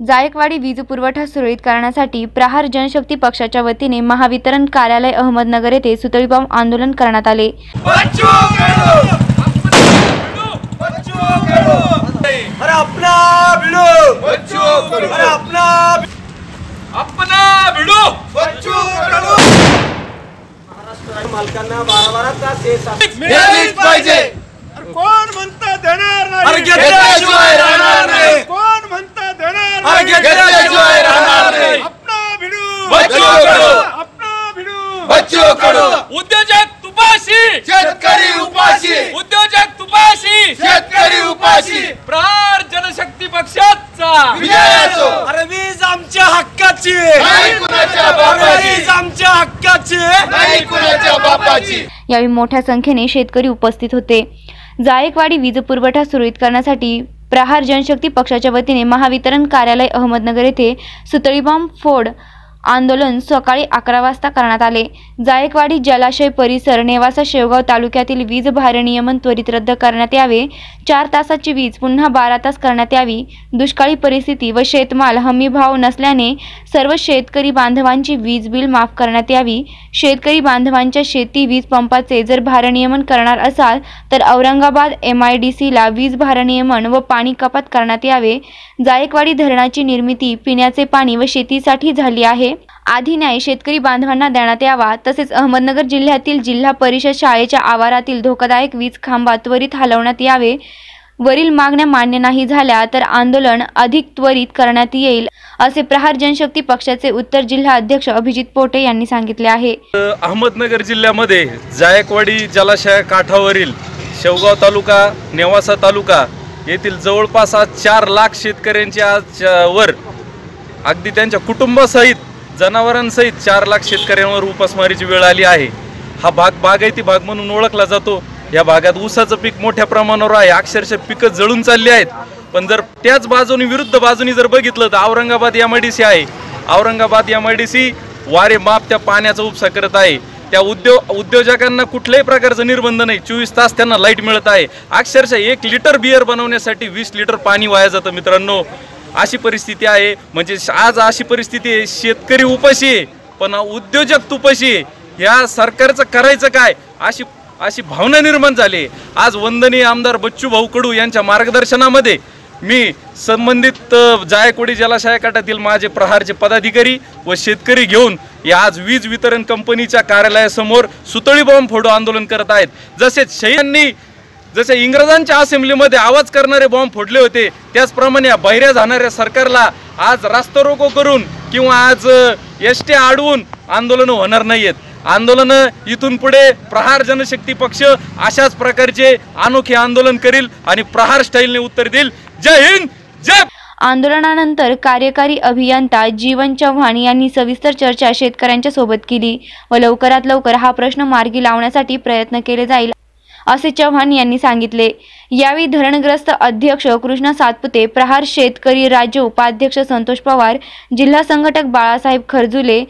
जायकवाडी वीज पुरवठा सुरळीत करण्यासाठी प्रहार जनशक्ती पक्षाच्या वतीने महावितरण कार्यालय अहमदनगर येथे सुतळी बॉम्ब आंदोलन करण्यात आले. मालकांना बारा बारा तास कोण म्हणता देणार नाही अरे घेतल्याशिवाय राहणार नाही. कोण म्हणता देणार अरे घेतल्याशिवाय राहणार नाही. अपना भिडू बच्चू कडू अपना भिडू बच्चू कडू उद्योजक तुपाशी शेतकरी उपाशी उद्योजक तुपाशी शेतकरी उपाशी प्रहार जनशक्ती पक्षाचा विजय असो अरे वीज आमच्या हक्काची. नाही कुणाच्या अरे बापाची वीज आमच्या हक्काची. नाही कुणाच्या बापाची. यावेळी मोठ्या संख्येने शेतकरी उपस्थित होते. जायकवाडी वीज पुरवठा सुरळीत करण्यासाठी प्रहार जनशक्ती पक्षाच्या वतीने महावितरण कार्यालय अहमदनगर येथे सुतळी बॉम्ब फोड आंदोलन सकाळी अकरा वाजता करण्यात आले. जायकवाडी जलाशय परिसर नेवासा शेवगाव तालुक्यातील वीज भारनियमन त्वरित रद्द करण्यात यावे. चार तासाची वीज पुन्हा बारा तास करण्यात यावी. दुष्काळी परिस्थिती व शेतमाल हमी भाव नसल्याने सर्व शेतकरी बांधवांची वीज बिल माफ करण्यात यावी. शेतकरी बांधवांच्या शेती वीज पंपाचे जर भारनियमन करणार असाल तर औरंगाबाद एम आय डी सीला वीज भारनियमन व पाणी कपात करण्यात यावे. जायकवाडी धरणाची निर्मिती पिण्याचे पाणी व शेतीसाठी झाली आहे. आधी न्याय शेतकरी बांधवांना देण्यात यावा तसेच अहमदनगर जिल्ह्यातील जिल्हा परिषद शाळेच्या आवारातील धोकादायक वीज खांबा त्वरित हलवण्यात यावे. वरील मागण्या मान्य नाही झाल्या तर आंदोलन अधिक त्वरित करण्यात येईल असे प्रहार जनशक्ती पक्षाचे उत्तर जिल्हा अध्यक्ष अभिजित पोटे यांनी सांगितले आहे. अहमदनगर जिल्ह्यामध्ये जायकवाडी जलाशय काठावरील शेवगाव तालुका नेवासा तालुका येथील जवळपास आज चार लाख शेतकऱ्यांच्या आज वर अगदी त्यांच्या कुटुंबासहित जनावरांसहित चार लाख शेतकऱ्यांवर उपासमारीची वेळ आली आहे. हा भाग बागायती भाग म्हणून ओळखला जातो. या भागात ऊसाचं पीक मोठ्या प्रमाणावर आहे. अक्षरशः पिकं जळून चालली आहेत. पण जर त्याच बाजूने विरुद्ध बाजूनी जर बघितलं तर Aurangabad M I D C आहे. Aurangabad M I D C वारे माप त्या पाण्याचा उपसा करत आहे. त्या उद्योग उद्योजकांना कुठल्याही प्रकारचं निर्बंध नाही. चोवीस तास त्यांना लाइट मिळत आहे. अक्षरशः एक लिटर बियर बनवण्यासाठी वीस लिटर पाणी वाया जातं मित्रांनो. अशी परिस्थिती आहे. म्हणजे आज अशी परिस्थिती आहे शेतकरी उपाशी पण उद्योजक तुपाशी या सरकारचं करायचं काय? अशी अशी भावना निर्माण झाली आज वंदनीय आमदार बच्चू भाऊ कडू यांच्या मार्गदर्शनामध्ये मी संबंधित जायकवाडी जलाशयाकाठातील माझे प्रहारचे पदाधिकारी व शेतकरी घेऊन या आज वीज वितरण कंपनीच्या कार्यालयासमोर सुतळी बॉम्ब फोडो आंदोलन करत आहेत. जसे शहीदांनी जसे इंग्रजांच्या असेंब्लीमध्ये आवाज करणारे बॉम्ब फोडले होते त्याचप्रमाणे बहिऱ्या जाणाऱ्या सरकारला आज रास्ता रोको करून किंवा आज एस टी अडवून आंदोलनं होणार नाहीयेत. आंदोलनं इथून पुढे प्रहार जनशक्ती पक्ष अशाच प्रकारचे अनोखे आंदोलन करील आणि प्रहार स्टाईलने उत्तर देईल. जय हिंद जय आंदोलनानंतर कार्यकारी अभियंता जीवन चव्हाण यांनी सविस्तर चर्चा शेतकऱ्यांच्या सोबत केली व लवकरात लवकर हा प्रश्न मार्गी लावण्यासाठी प्रयत्न केले जाईल. असे चव्हाण यांनी सांगितले. यावेळी धरणग्रस्त अध्यक्ष कृष्णा सातपुते प्रहार शेतकरी राज्य उपाध्यक्ष संतोष पवार जिल्हा संघटक बाळासाहेब खरजुले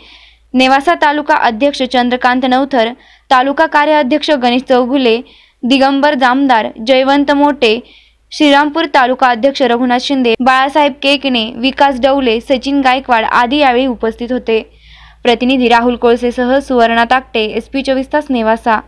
नेवासा तालुका अध्यक्ष चंद्रकांत नवथर तालुका कार्याध्यक्ष गणेश चौगुले दिगंबर जामदार जयवंत मोटे श्रीरामपूर तालुका अध्यक्ष रघुनाथ शिंदे बाळासाहेब केकणे विकास डवले सचिन गायकवाड आदी यावेळी उपस्थित होते. प्रतिनिधी राहुल कोळसेसह सुवर्णा ताकटे एस पी चोवीस तास नेवासा.